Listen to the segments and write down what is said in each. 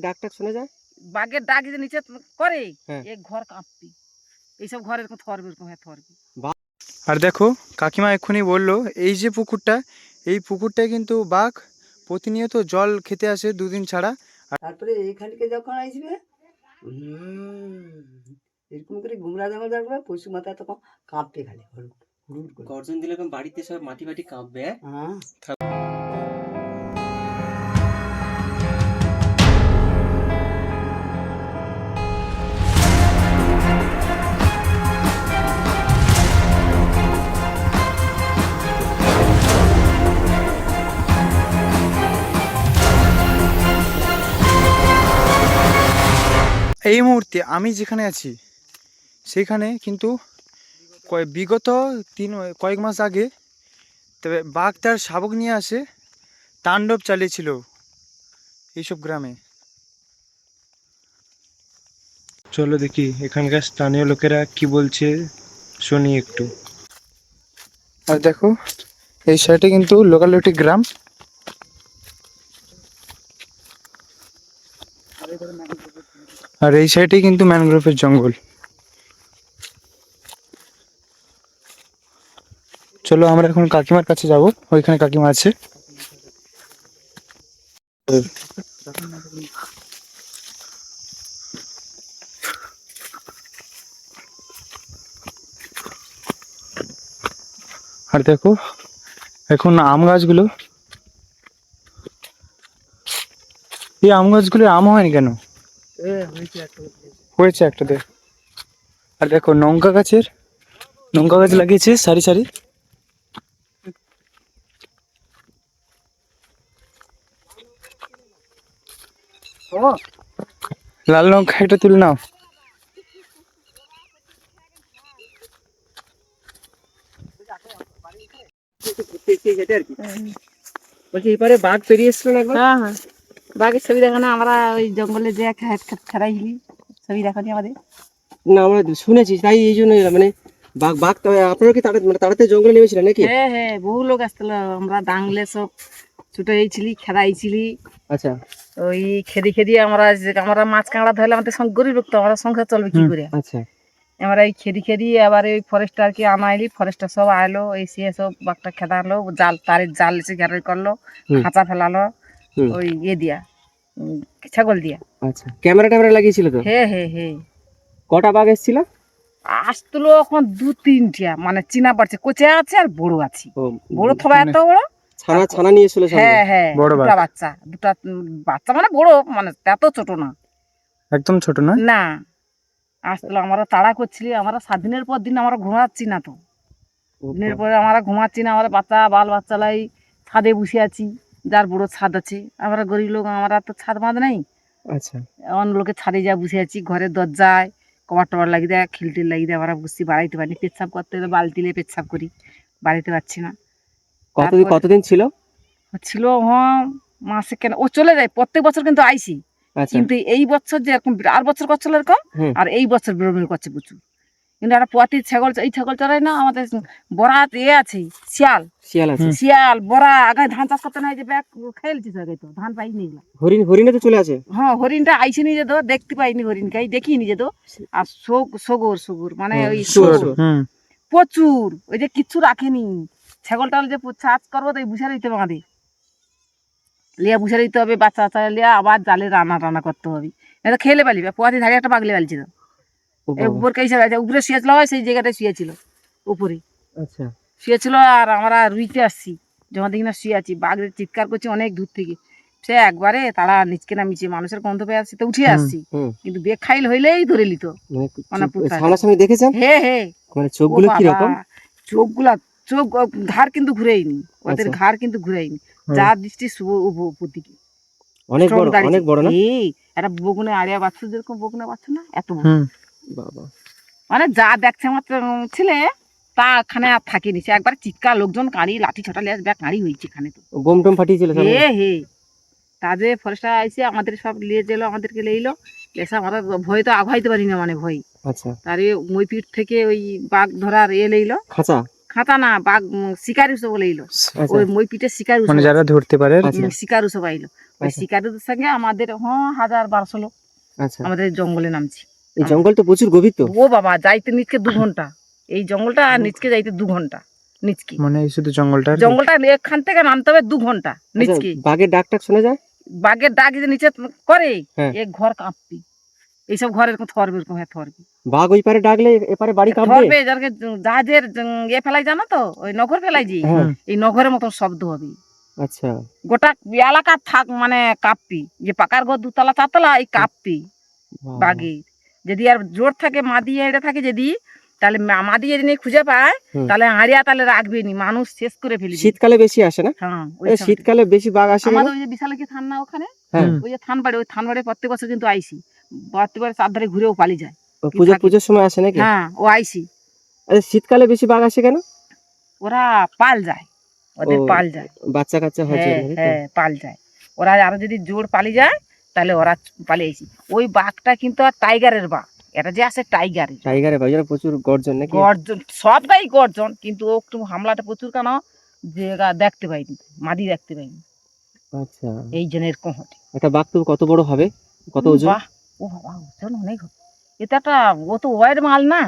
ডাক টাক শোনা যায়? বাঘের ডাক যে নিচে করে হ্যাঁ। এ ঘর কাঁপতি। এইসব ঘর এরকম থরবে এরকম হ্যাঁ থরবে আর দেখো কাকিমা এক্ষুনি বলল এই যে পুকুরটা এই পুকুরটায় কিন্তু বাঘ প্রতিনিয়ত জল খেতে আসে দুদিন ছাড়া। তারপরে এইখানকে যখন আসবে এরকম করে গুমরা জঙ্গল দেখবে পশু মাথা তখন কাঁপতে খালি গর্জন দিলে বাড়িতে সব মাটি মাটি কাঁপবে হ্যাঁ? এই মুহূর্তে আমি যেখানে আছি সেখানে কিন্তু বিগত তিন কয়েক মাস আগে তবে বাঘ তার শাবক নিয়ে আসে তাণ্ডব চালিয়েছিল এইসব গ্রামে। চলো দেখি এখানকার স্থানীয় লোকেরা কি বলছে শুনি একটু। আর দেখো এই সাইডে কিন্তু লোকালিটি গ্রাম। আর এই সাইডে কিন্তু ম্যানগ্রোভের জঙ্গল। চলো আমরা এখন কাকিমার কাছে যাব। ওইখানে কাকিমা আছে। আর দেখো, এখন আম গাছগুলো এই আম গাছগুলো আম হয়নি কেন হয়েছে একটাতে আর দেখো লঙ্কা গাছের লঙ্কা গাছ লাগিয়েছে সারি সারি লাল লঙ্কা একটা তুলে নাও বলছি এবারে বাঘ পেরিয়ে এসছিল না একবার হ্যাঁ হ্যাঁ বাঘের ছবি দেখানো আমরা ওই জঙ্গলে যে খেলাইলি ছবি দেখানি আমাদের? না আমরা শুনেছি তাই এই জন্য মানে বাঘ বাঘ তো আপনারা কি তাড়া মানে তাড়াতে জঙ্গলে নেমেছিলেন নাকি? হ্যাঁ হ্যাঁ বহু লোক আসছিল আমরা ডাংলে সব ছুটে এইছিলি খেলাইছিলি আচ্ছা। ওই খেদি খেদি আমরা যে- আমরা মাছ কাঁকড়া ধরলে আমাদের গরিব লোক তো আমরা সংসার চলবে কি করে? আচ্ছা। আমরা এই খেদি খেদি আবার ওই ফরেস্টারকে আনাইলি ফরেস্টার সব আইলো এই সে সব বাঘটা খেদালো জাল তারের জাল এসে ঘেরাই করল খাঁচা ফেলালো। ওই ইয়ে দিয়া ছাগল দিয়া। আচ্ছা ক্যামেরা ট্যামেরা লাগিয়েছিল তো? হে হে হে কটা বাঘ এসেছিল? আসতুলো এখন দু তিনটা মানে চিনা পারছে কোচে আছে আর বড় আছে। বড় থবা এত বড়? ছানা ছানা নিয়ে এসেছিল হ্যাঁ হ্যাঁ বড় বাচ্চা দুটা বাচ্চা মানে বড় মানে এত ছোট না। একদম ছোট না? না আসলো আমরা তাড়া করছিলি আমরা সাত দিনের পর দিন আমরা ঘুমাচ্ছি না তো। দিনের। পরে আমরা ঘুমাচ্ছি না আমরা বাচ্চা বাল বাচ্চালাই ছাদে বসে আছি। যার বড় ছাদ আছে। আমরা গরিব লোক আমরা তো ছাদ বাঁধ নাই। আচ্ছা। অন্য লোকের ছাদে যা বসে আছি ঘরের দরজায় কবার টবার লাগিয়ে দেয় খিলটির লাগিয়ে দেয় আমরা বুঝছি বাড়াইতে পারি পেচ্ছাপ করতে হলে বালতি বালতিলে পেচ্ছাপ করি বাড়াইতে পারছি না। কতদিন কতদিন ছিল? ছিল হ্যাঁ মাসে কেন ও চলে যায় প্রত্যেক বছর কিন্তু আইসি। আচ্ছা। কিন্তু এই বছর যে এরকম আর বছর করছিল এরকম আর এই বছর বেরোবের করছে প্রচুর। কিন্তু একটা পতি ছাগল এই ছাগল চড়াই না আমাদের বরাত এ আছে শিয়াল। শিয়াল আছে। শিয়াল বরা আগে ধান চাষ করতে নাই যে ব্যাগ খেয়েছি আগে তো ধান পাইনি এগুলা। হরিণ হরিণে তো চলে আছে হ্যাঁ হরিণটা আইসি নিজে তো দেখতে পাইনি হরিণকে দেখি নিজে তো। আর সগ- সগর সগর মানে ওই সগর। হুম। প্রচুর ওই যে কিচ্ছু রাখেনি। ছাগল টাগল যে চাষ করব তো বুঝে দিতে হবে আমাদের। লিয়া বুঝে দিতে হবে বাচ্চা বাচ্চা লিয়া আবার জালে রান্না টান্না করতে হবে। না তো খেলে পালিবে পোয়াতি ধারে একটা পাগলে পালছি তো। উপর কেসে আছে উপরে শুয়েছিল সেই জায়গাটায় শুয়েছিল উপরে। আচ্ছা। শুয়েছিল আর আমরা রুইতে আসছি যখন দেখি না শুয়ে আছি বাঘের চিৎকার করছে অনেক দূর থেকে। সে একবারে তারা নিচকে নামিছে মানুষের গন্ধ পেয়ে আসছে তো উঠে আসছি। কিন্তু বেগ খাইল হইলেই ধরে লিত মানে মানে সামনাসামনি দেখেছেন? হে হে মানে ও চোখগুলো কি রকম চোখগুলা চোখ ঘাড় কিন্তু ঘুরেইনি ওদের আচ্ছা। ঘাড় কিন্তু ঘুরেইনি। যার দৃষ্টি উপর দিকে অনেক বড় অনেক বড় না? এই একটা বগুনে আড়িয়া বাচ্চা যেরকম বগুনে বাচ্চা না এত বড়। বাবা। মানে যা দেখছে আমার ছেলে তা এখানে আর থাকেনি সে একবার চিৎকার লোকজন কাঁড়ি লাঠি ছটা লিয়ে ব্যাগ কাঁড়ি হয়েছে এখানে তো। বোম টোম ফাটিয়েছিল হে হে। তাদের ফরেস্টার আইসে আমাদের সব নিয়ে গেলো আমাদেরকে লেইলো। এসে আমরা ভয় তো আঘাইতে পারি না মানে ভয়। আচ্ছা। তারে মই পিঠ থেকে ওই বাঘ ধরার এ লইলো। খাঁচা? খাতা না বাঘ শিকারি সব লইলো। আচ্ছা। ওই মই পিঠে শিকারি মানে যারা ধরতে পারে। আচ্ছা। শিকারু সব আইলো। ওই আচ্ছা। শিকারীদের সঙ্গে আমাদের হ্যাঁ হাজার বারোশো লোক আচ্ছা। আমাদের জঙ্গলে নামছি। এই জঙ্গল তো প্রচুর গভীর তো। ও বাবা যাইতে নিচকে দু ঘণ্টা। এই জঙ্গলটা আর নিচকে যাইতে দু ঘণ্টা নিচকে। মানে এই শুধু জঙ্গলটা জঙ্গলটা এখান থেকে নামতে হবে দু ঘণ্টা আচ্ছা, নিচকে। বাঘের ডাক টাক শোনা যায়? বাঘের ডাক যে নিচে করে হ্যাঁ। এক ঘর কাঁপবি এইসব ঘর এরকম থরবে এরকম হ্যাঁ থরবে বাঘ ওই পারে ডাকলে এপারে বাড়ি কাঁপবে? ধরবে যাকে জাহাজের ইয়ে ফেলাই জানো তো? ওই নগর ফেলাই যে হ্যাঁ। এই নগরের মতন শব্দ হবে। আচ্ছা। গোটা এলাকা থাক মানে কাঁপবি যে পাকার ঘর দুতলা চারতলা এই কাঁপবি বাবা। যদি আর জোর থাকে মাদি এড়ে থাকে যদি তাহলে মা- মাদি যদি নিয়ে খুঁজে পায় তাহলে আড়িয়া তাহলে রাখবে নি মানুষ শেষ করে ফেলবে শীতকালে বেশি আসে না? হ্যাঁ শীতকালে বেশি বাঘ আসে আমাদের ওই যে বিশাল কি থান না ওখানে? হ্যাঁ। ওই যে থান বাড়ি ওই থান বাড়ি প্রত্যেক বছর কিন্তু আইসি। প্রত্যেক বার চার ধারে ঘুরেও পালি যায়। ও পুজো? পুজোর সময় আসে নাকি? হ্যাঁ ও আইসি। শীতকালে বেশি বাঘ আসে কেন? ওরা পাল যায়। ওদের পাল যায়। বাচ্চা কাচ্চা হয় হ্যাঁ? হ্যাঁ পাল যায়। ওরা আরও যদি জোর পালি যায় তাহলে ওরা পালিয়েছি। ওই বাঘটা কিন্তু আর টাইগারের বাঘ। এটা যে আছে টাইগারের টাইগারে ভাই ওরা প্রচুর গর্জন নাকি? গর্জন সবটাই গর্জন কিন্তু ও একটু হামলাটা প্রচুর কেন? যে দেখতে পাইনি মাদি দেখতে পাইনি। আচ্ছা। এই জন্য এরকম হতে একটা বাঘ তো কত বড় হবে? কত ওজন? বাহ, ও বাবা ওজন অনেক হবে। এটা একটা ও তো ওয়াইড মাল না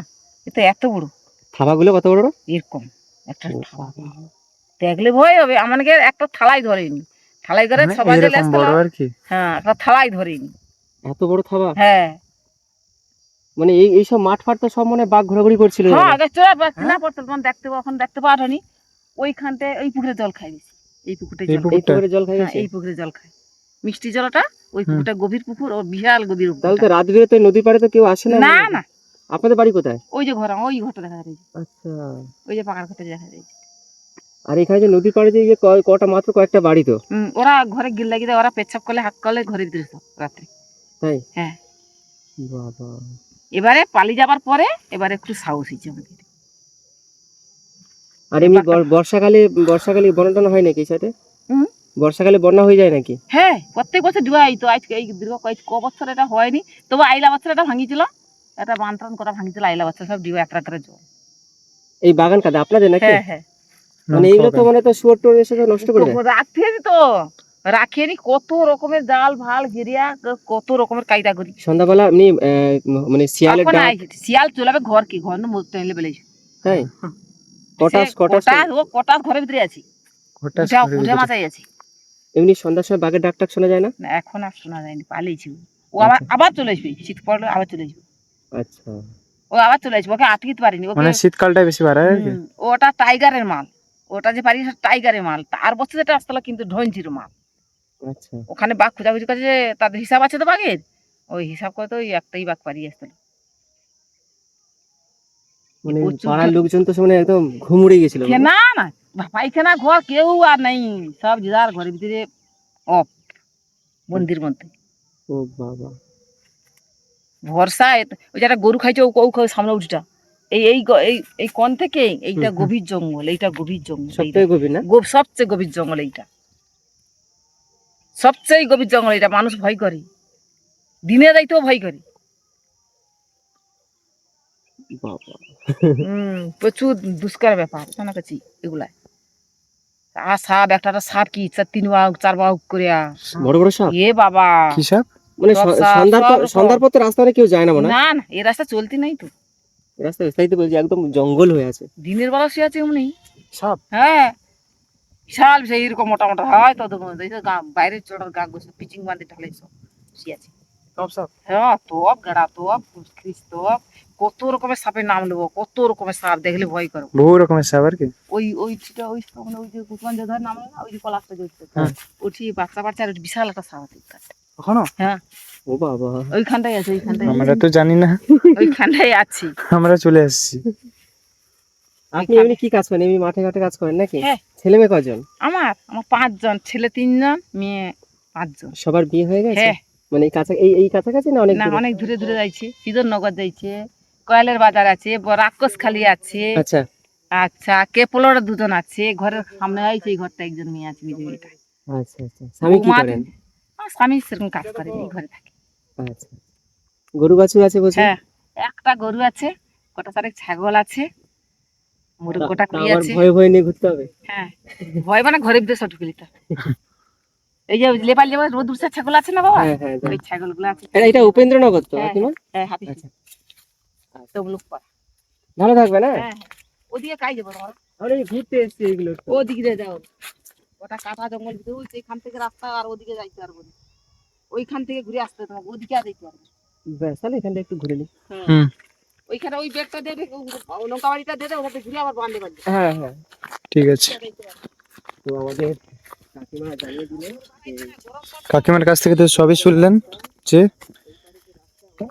এটা এত বড়। থাবাগুলো কত বড় এরকম একটা থাবা। দেখলে ভয় হবে আমাকে একটা থালাই ধরেনি। থালাই ধরে মানে সবাই যে এরকম বড় আর কি? হ্যাঁ একটা থালাই ধরেনি। এত বড় থাবা? হ্যাঁ। মানে এই মাঠ ফাট তো সব মনে বাঘ ঘোরাঘুরি করছিল হ্যাঁ আগে পাচ্ছি না পড়তে তখন দেখতে এখন দেখতে ওইখানতে ওই পুকুরে জল খাই বেশি এই পুকুরটা এই জল এই পুকুরে জল খাই হ্যাঁ, এই পুকুরে জল খায়। মিষ্টি জলটা ওই পুকুরটা গভীর পুকুর ও বিশাল গভীর তাহলে তো। রাত বেরোতে নদী পাড়ে তো কেউ আসে না না না। আপনাদের বাড়ি কোথায়? ওই যে ঘর ওই ঘরটা দেখা যায়। আচ্ছা। ওই যে পাকার ঘরটা দেখা যায়। আর এখানে যে নদী পাড়ে যে কটা মাত্র কয়েকটা বাড়ি তো? ওরা ঘরে গিল লাগিয়ে দেয় ওরা পেচ্ছাপ করলে হাত করলে ভিতরে সব রাত্রে। তাই? হ্যাঁ। বাবা। এবারে পালিয়ে যাবার পরে এবারে একটু সাহস হয়েছে আমাদের। আর এমনি বর্ষাকালে বর্ষাকালে বন্যা হয় নাকি সাথে বর্ষাকালে বন্যা হয়ে যায় নাকি? হ্যাঁ প্রত্যেক বছর ডুবাই তো আজকে এই দীর্ঘ কয়েক ক বছর এটা হয়নি। তবু আইলা বছর এটা ভাঙিছিল। এটা বান টান করা ভাঙিছিল আইলা বছর সব ডিবা একটা করে জল। এই বাগান কাদা আপনাদের নাকি? হ্যাঁ হ্যাঁ। মানে এইগুলো তো মানে তো শুয়োর টোর এসে তো নষ্ট করে তো? রাখেনি? কত রকমের জাল ভালো গেরিয়া কত রকমের কায়দা করি সন্ধ্যাবেলা এমনি মানে শিয়ালের ডাক শিয়াল চলাবে ঘর কি? ঘর মরতে তাই কটাস কটাস কটাস ও কটাস ঘরের ভিতরে আছে। উঠে মাথায় আছে। এমনি সন্ধ্যার সময় বাঘের ডাক টাক শোনা যায় না? না, এখন আর শোনা যায়নি পালিয়েছি। ও। আবার আবার চলে আসবে শীত পড়লে আবার চলে আসবে। আচ্ছা। ও আবার চলে আসবে ওকে আটকিতে পারিনি ওকে মানে শীতকালটাই বেশি হুম, ওটা টাইগারের মাল। ওটা যে পারি টাইগারের মাল তার বছর যেটা আসতে কিন্তু ঢঞ্জির মাল। আচ্ছা। ওখানে বাঘ খোঁজাখুঁজি করছে যে তাদের হিসাব আছে তো বাঘের? ওই হিসাব করে তো ওই একটাই বাঘ পারিয়ে আসতে। মানে পাড়ার লোকজন তো মানে একদম ঘুমুড়ে গেছিল। না ঘর কেউ আর নাই। সব যার ঘরের ভিতরে অফ মন্দির মধ্যে। ও বাবা। ভরসা ওই যে একটা গরু খাইছে ও খাই সামনে উঠিটা এই এই এই এই কোন থেকে এইটা। গভীর জঙ্গল এইটা গভীর জঙ্গল এই গভীর না? সবচেয়ে গভীর জঙ্গল এইটা। সবচেয়ে গভীর জঙ্গল এটা মানুষ ভয় করে। দিনে যাইতেও ভয় করে। প্রচুর দুষ্কার ব্যাপার জানা কাছি এগুলাই আর সাপ একটা সাপ কি চার তিন বাহুক চার বাহুক করে বড় বড় সাপ? এ বাবা। কি সাপ? মানে সন্ধ্যার পর রাস্তা কেউ যায় না না না এ রাস্তা চলতি নাই তো। রাস্তা তাই তো বলছি একদম জঙ্গল হয়ে আছে। দিনের বেলা শুয়ে আছে এমনি? সাপ? হ্যাঁ। বিশাল বিশাল এরকম মোটা মোটা হয় তো দেখুন এই যে গা- বাইরে চড়ার গা গোসা পিচিং বাঁধে ঢালাই সব শুয়ে আছে। সব সাপ? হ্যাঁ তোপ গাড়া তোপ খ্রিস কত রকমের সাপের নাম নেব কত রকমের সাপ দেখলে ভয় করো। বহু রকমের সাপ আর কি? ওই ওই সেটা ওই মানে ওই যে কুটমান যে ধর নাম ওই যে কলাসটা যে উঠছে হ্যাঁ। উঠি বাচ্চা বাচ্চা বিশাল একটা সাপ আছে ওখানে। কখনো ও বাবা। ওইখানটাই আছে ওইখানটাই আমরা তো জানি না। ওইখানটাই আছি। আমরা চলে আসছি। আপনি এমনি কি কাজ করেন? এমনি মাঠে ঘাটে কাজ করেন নাকি? হ্যাঁ। ছেলে মেয়ে কজন আমার আমার পাঁচজন। ছেলে তিনজন মেয়ে পাঁচজন। সবার বিয়ে হয়ে গেছে? হ্যাঁ। মানে এই কাছা এই এই কাছাকাছি না অনেক না দূরে? অনেক দূরে দূরে যাইছে। নগর যাইছে কয়েলের বাজার আছে রাক্ষস খালি আছে। আচ্ছা। আচ্ছা কেপলোর দুজন আছে। ঘরের সামনে আইছে এই ঘরটা একজন মেয়ে আছে মেয়ে আচ্ছা আচ্ছা। স্বামী কি করেন? আমার স্বামী সেরকম কাজ করে এই ঘরে থাকে। আচ্ছা। গরু বাছুর আছে হ্যাঁ একটা গরু আছে চারেক ছাগল আছে মুরগ গোটা কুড়ি আছে। ভয়ে ভয়ে নিয়ে ঘুরতে হবে। হ্যাঁ ভয় মানে ভিতরে হবে। এই যে লেবার লেবার রোদুরসা ছাগল আছে না বাবা? হ্যাঁ হ্যাঁ ওই ছাগলগুলো আছে। এটা- এটা উপেন্দ্রনগর তো হ্যাঁ, কাকিমা হ্যাঁ হাতি আচ্ছা। তবলুক পাড়া। ভালো থাকবে না? হ্যাঁ ওদিকে কাই যাব তোমার আমরা ঘুরতে এসেছি এগুলো ওদিকে যাও। ওটা কাটা জঙ্গল ভিতরে ওই এখান থেকে রাস্তা আর ওদিকে যাইতে পারব না। ওইখান থেকে ঘুরে আসতে তোমাকে ওদিকে আর যেতে পারব না। ব্যাস তাহলে এখানটা একটু ঘুরে নিই হুম। ওইখানে ওই ব্যাগটা দেবে নৌকা বাড়িটা দেবে ওখানে ঘুরে আবার বাঁধে বাঁধে হ্যাঁ হ্যাঁ। ঠিক আছে। তো আমাদের কাকিমা জানিয়ে দিলে কাকিমার কাছ থেকে তো সবই শুনলেন যে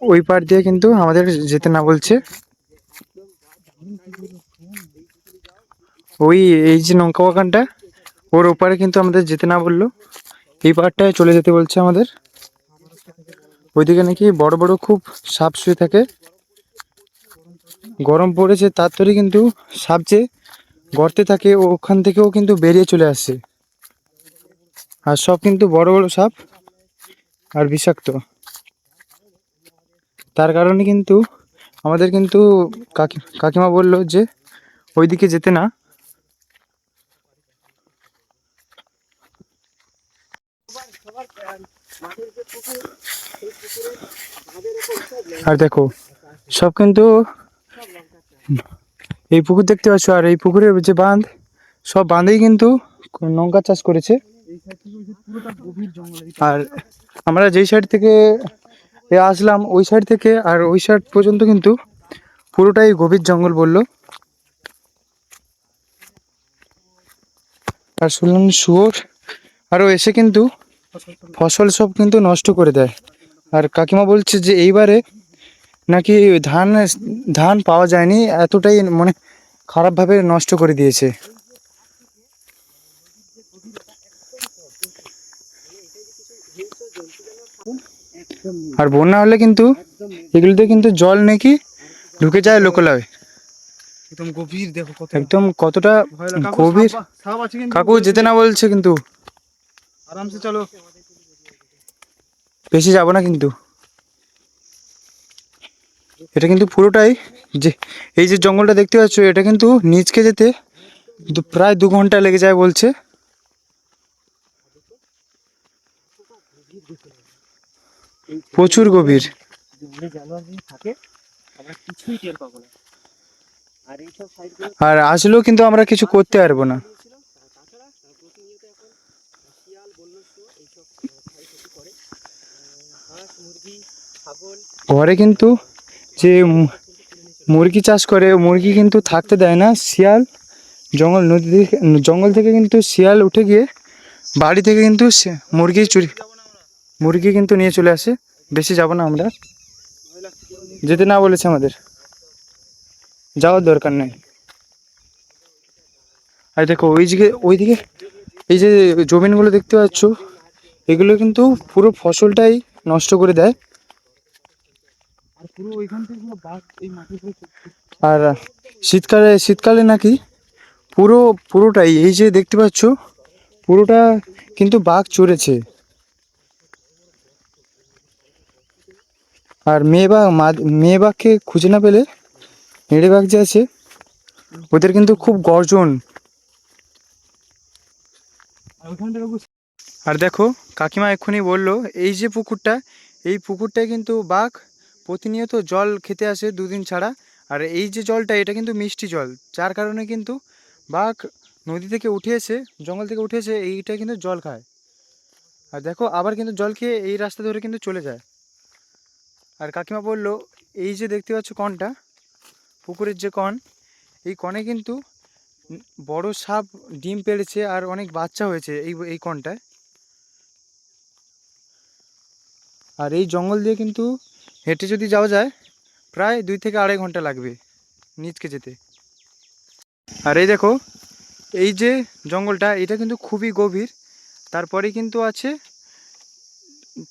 ওই পার দিয়ে কিন্তু আমাদের যেতে না বলছে। ওই এই যে নৌকা বাগানটা ওর ওপারে কিন্তু আমাদের যেতে না বলল। এই পাড়টায় চলে যেতে বলছে আমাদের। ওইদিকে নাকি বড় বড় খুব সাপ শুয়ে থাকে। গরম পড়েছে, তাড়াতাড়ি কিন্তু সাপ যে গর্তে থাকে, ওখান থেকেও কিন্তু বেরিয়ে চলে আসছে আর সব কিন্তু বড় বড় সাপ আর বিষাক্ত। তার কারণে কিন্তু আমাদের কিন্তু কাকি, কাকিমা বলল যে, ওইদিকে যেতে না। আর দেখো, সব কিন্তু এই পুকুর দেখতে পাচ্ছ, আর এই পুকুরের যে বাঁধ, সব বাঁধেই কিন্তু লঙ্কা চাষ করেছে। আর আমরা যেই সাইড থেকে আসলাম, ওই সাইড থেকে, আর ওই সাইড পর্যন্ত কিন্তু পুরোটাই গভীর জঙ্গল বলল। আর শুনলাম শুয়োর আরও এসে কিন্তু ফসল সব কিন্তু নষ্ট করে দেয়। আর কাকিমা বলছে যে এইবারে নাকি ধান ধান পাওয়া যায়নি এতটাই মানে খারাপভাবে নষ্ট করে দিয়েছে। আর বন্যা হলে কিন্তু এগুলোতে কিন্তু জল নাকি ঢুকে যায় লোকালয়ে। একদম গভীর দেখো একদম কতটা গভীর। কাকু যেতে না বলছে কিন্তু। আরামসে চলো। বেশি যাব না কিন্তু। এটা কিন্তু পুরোটাই যে, এই যে জঙ্গলটা দেখতে পাচ্ছ, এটা কিন্তু নিচকে যেতে প্রায় দু ঘণ্টা লেগে যায় বলছে। প্রচুর গভীর। আর আসলেও কিন্তু আমরা কিছু করতে পারব না ছিল তাছাড়া প্রতিনিয়ত এখন শিয়াল বন্যস্ত এইসব ক্ষয়ক্ষতি করে হাঁস মুরগি ছাগল ঘরে কিন্তু যে মুরগি চাষ করে, মুরগি কিন্তু থাকতে দেয় না, শিয়াল জঙ্গল নদী জঙ্গল থেকে কিন্তু শিয়াল উঠে গিয়ে বাড়ি থেকে কিন্তু মুরগি চুরি, মুরগি কিন্তু নিয়ে চলে আসে। বেশি যাব না আমরা। যেতে না বলেছে আমাদের। যাওয়ার দরকার নেই। আর দেখো, ওই দিকে ওইদিকে এই যে জমিনগুলো দেখতে পাচ্ছ, এগুলো কিন্তু পুরো ফসলটাই নষ্ট করে দেয়। আর পুরো ওইখান থেকে বাঘ এই মাটির উপরে আর শীতকালে শীতকালে নাকি পুরো পুরোটাই এই যে দেখতে পাচ্ছ পুরোটা কিন্তু বাঘ চড়েছে। আর মেয়ে বাঘ মা- মেয়ে বাঘকে খুঁজে না পেলে মেয়ে বাঘ যে আছে ওদের কিন্তু খুব গর্জন। আর আর দেখো কাকিমা এক্ষুনি বলল এই যে পুকুরটা এই পুকুরটায় কিন্তু বাঘ প্রতিনিয়ত জল খেতে আসে দুদিন ছাড়া। আর এই যে জলটা, এটা কিন্তু মিষ্টি জল। যার কারণে কিন্তু বাঘ নদী থেকে উঠে এসে জঙ্গল থেকে উঠে এসে এইটা কিন্তু জল খায়। আর দেখো, আবার কিন্তু জল খেয়ে এই রাস্তা ধরে কিন্তু চলে যায়। আর কাকিমা বলল, এই যে দেখতে পাচ্ছ কনটা পুকুরের যে কন এই কনে কিন্তু বড় সাপ ডিম পেড়েছে আর অনেক বাচ্চা হয়েছে এই এই কনটায় আর এই জঙ্গল দিয়ে কিন্তু হেঁটে যদি যাওয়া যায়, প্রায় দুই থেকে আড়াই ঘণ্টা লাগবে নিচকে যেতে। আর এই দেখো, এই যে জঙ্গলটা, এটা কিন্তু খুবই গভীর। তারপরে কিন্তু আছে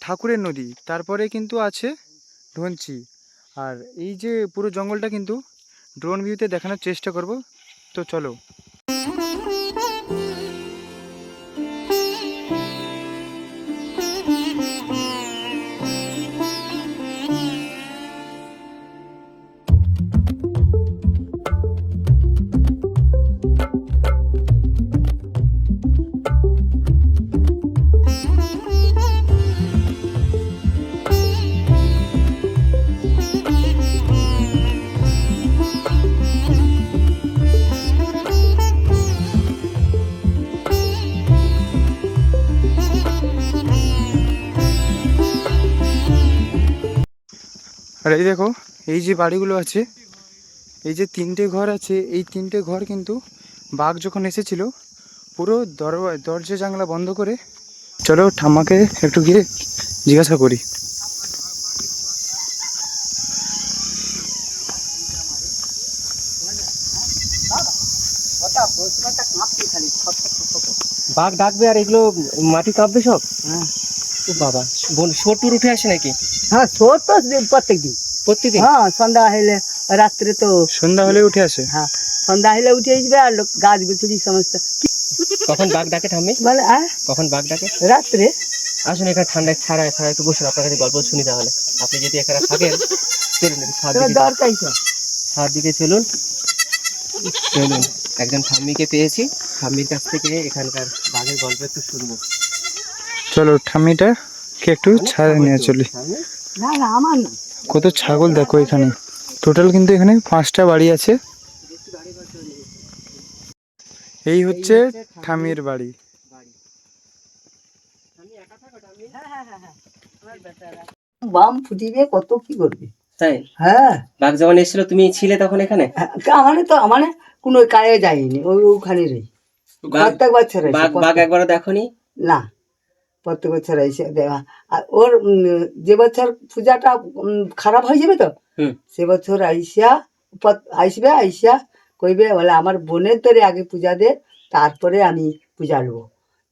ঠাকুরের নদী, তারপরে কিন্তু আছে ধনচি। আর এই যে পুরো জঙ্গলটা কিন্তু ড্রোন ভিউতে দেখানোর চেষ্টা করব। তো চলো। আর এই দেখো এই যে বাড়িগুলো আছে এই যে তিনটে ঘর আছে এই তিনটে ঘর কিন্তু বাঘ যখন এসেছিল পুরো দরজা দরজা জানলা বন্ধ করে চলো ঠাম্মাকে একটু গিয়ে জিজ্ঞাসা করি। বাঘ ডাকবে আর এগুলো মাটি কাঁপবে সব? হ্যাঁ। ও বাবা বোন সোটুর উঠে আসে নাকি? হ্যাঁ শোর তো প্রত্যেক দিন প্রত্যেকদিন। হ্যাঁ সন্ধ্যা হলে রাত্রে তো সন্ধ্যা হলে উঠে আসে? হ্যাঁ সন্ধ্যা হলে উঠে আসবে আর লোক গাছ গুছড়ি সমস্ত। কখন বাঘ ডাকে ঠাম্মি? বলে আহ কখন বাঘ ডাকে? রাত্রে। আসুন এখানে ঠান্ডায় ছাড়া ছাড়া একটু বসুন আপনার কাছে গল্প শুনি তাহলে। আপনি যদি এখানে থাকেন চলুন দরকারই তো। ছাদ দিকে চলুন। চলুন একজন ঠাম্মিকে পেয়েছি। ঠাম্মির কাছ থেকে এখানকার বাঘের গল্প একটু শুনব। চলো ঠাম্মিটাকে একটু ছাড়ে নিয়ে চলি? না না আমার না। কত ছাগল দেখো এখানে। টোটাল কিন্তু এখানে পাঁচটা বাড়ি আছে। এই হচ্ছে ঠামির বাড়ি? বাম ফুটিবে কত কি করবে? তাই? হ্যাঁ। বাঘ যখন এসেছিল তুমি ছিলে তখন এখানে? আমানে তো আমানে কোনো কায়ে যায়নি ওই ওখানে রই বাঘ প্রত্যেক- দেখনি? না। প্রত্যেক বছর এসে দেওয়া। আর ওর যে বছর পূজাটা খারাপ হয়ে যাবে তো? সে বছর আইসিয়া আইসবে আইসা কইবে বলে আমার বোনের তোরে আগে পূজা দে তারপরে আমি পূজা নেব।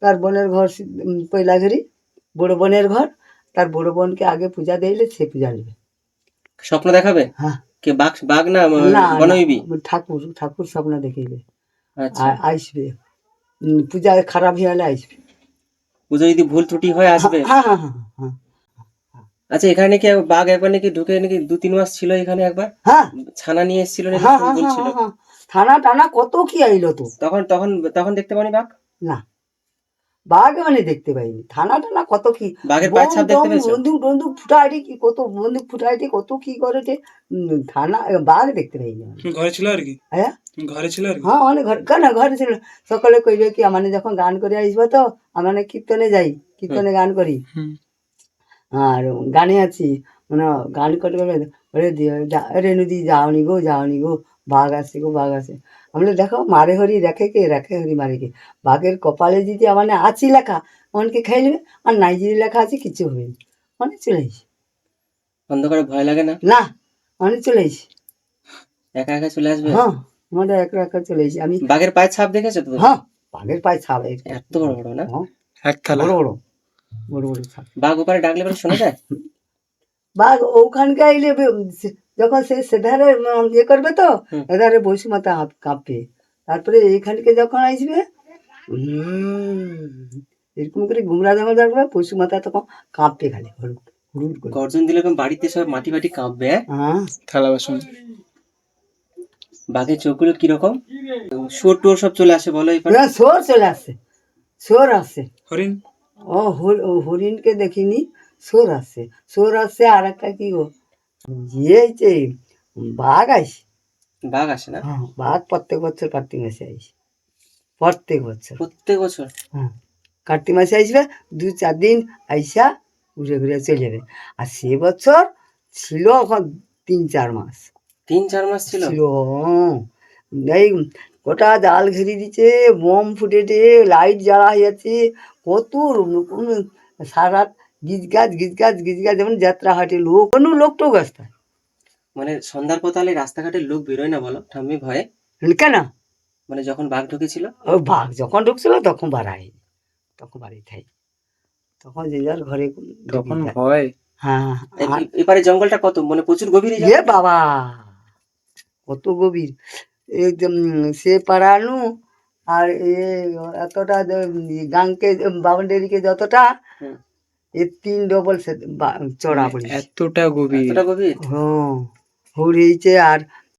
তার বোনের ঘর পয়লা ঘড়ি বড় বোনের ঘর তার বড় বোনকে আগে পূজা দিলে সে পূজা নেবে। স্বপ্ন দেখাবে? হ্যাঁ। কে বাঘ বাঘ না বনবিবি ঠাকুর ঠাকুর স্বপ্ন দেখিবে আচ্ছা। আর আসবে পূজা খারাপ হয়ে গেলে আসবে পুজো যদি ভুল ত্রুটি হয় আসবে। হ্যাঁ হ্যাঁ হ্যাঁ হ্যাঁ। আচ্ছা এখানে নাকি বাঘ একবার নাকি ঢুকে নাকি দু তিন মাস ছিল এখানে একবার? হ্যাঁ। ছানা নিয়ে এসেছিল নাকি বলছিল। থানা টানা কত কি আইলো তো? তখন তখন তখন দেখতে পারি বাঘ? না। বাঘ মানে দেখতে পাইনি। থানা টানা কত কি বন্দুক বন্দুক ফুটাইটি কি কত বন্দুক ফুটাইটি কত কি করেছে থানা বাঘ দেখতে পাইনি। ঘরে ছিল আর কি? হ্যাঁ? ঘরে ছিল আর হ্যাঁ অনেক ঘর কেন ঘরে ছিল? সকালে কইবে কি মানে যখন গান করে আসব তো আমরা কীর্তনে যাই কীর্তনে গান করি। হুম। আর গানে আছি মানে গান করে করে ওরে যা- যাওনি গো যাওনি গো বাঘ আসে গো বাঘ আসে আমরা দেখো মারে হরি রেখে কে রেখে হরি মারে কে? বাঘের কপালে যদি মানে আছি লেখা অনেকে খাই নেবে? আর নাই যদি লেখা আছে কিছু হবে না। অনেক চলে এসি অন্ধকারে ভয় লাগে না? না অনেক চলে এসি একা একা চলে আসবে? হ্যাঁ আমাদের একা একা চলে এসি আমি বাঘের পায়ের ছাপ দেখেছ তো হ্যাঁ বাঘের পায়ে ছাপ এত বড় বড় না? হ্যাঁ, এক থালা। বড় বড় বড় বড় ছাপ। বাঘ ওপারে ডাকলে পরে শোনা যায়? বাঘ ওখানকে আইলে বে- সে- যখন সে সেধারে ইয়ে করবে তো এধারে বসে মাথা হাত কাঁপবে। তারপরে এইখানকে যখন আসবে এরকম করে গুমরা জঙ্গল দেখবে পশু মাথা তখন কাঁপবে খালি গর্জন দিলে বাড়িতে সব মাটি মাটি কাঁপবে হ্যাঁ? হ্যাঁ। থালা বাসন। বাঘের চোখগুলো কীরকম? শোর টোর সব চলে আসে বলো না, শোর চলে আসে শোর আসছে হরিণ? ও হর- হরিণকে দেখিনি শোর আসছে শোর আসছে আর একটা কি গো? ইয়ে বাঘ আইসে বাঘ আসে না? হ্যাঁ বাঘ প্রত্যেক বছর কার্তিক মাসে আইসে প্রত্যেক বছর। প্রত্যেক বছর? হ্যাঁ কার্তিক মাসে আসবে দু চার দিন আইসা ঘুরে ঘুরে চলে যাবে। আর সে বছর ছিল এখন তিন চার মাস। তিন চার মাস ছিল? ছিল হ্যাঁ। এই গোটা জাল ঘিরে দিচ্ছে বোম ফুটেছে লাইট জ্বালা হয়ে যাচ্ছে কত সারা রাত গিজ গাছ গিজ গাছ গিজ গাছ যেমন যাত্রা হাটে লোক কোনো লোক টোক আসতে মানে সন্ধ্যার পতালে রাস্তাঘাটের লোক বেরোয় না বলো? ঠাম্মি ভয়ে? কেন? মানে যখন বাঘ ঢুকেছিল? ও বাঘ যখন ঢুকছিল তখন বাড়াই তখন বাড়ি থাই তখন যে যার ঘরে তখন ভয়। হ্যাঁ এ- আর এ- এপারে জঙ্গলটা কত? মানে প্রচুর গভীর এ বাবা কত গভীর। উম, সে পাড়ানু আর এ এতটা গাংকে বাউন্ডারিকে যতটা। এ তিন ডবল সে বা- চড়া পড়েছে এতটা গভীর? এতটা গভীর? হ্যাঁ হরিয়েছে আর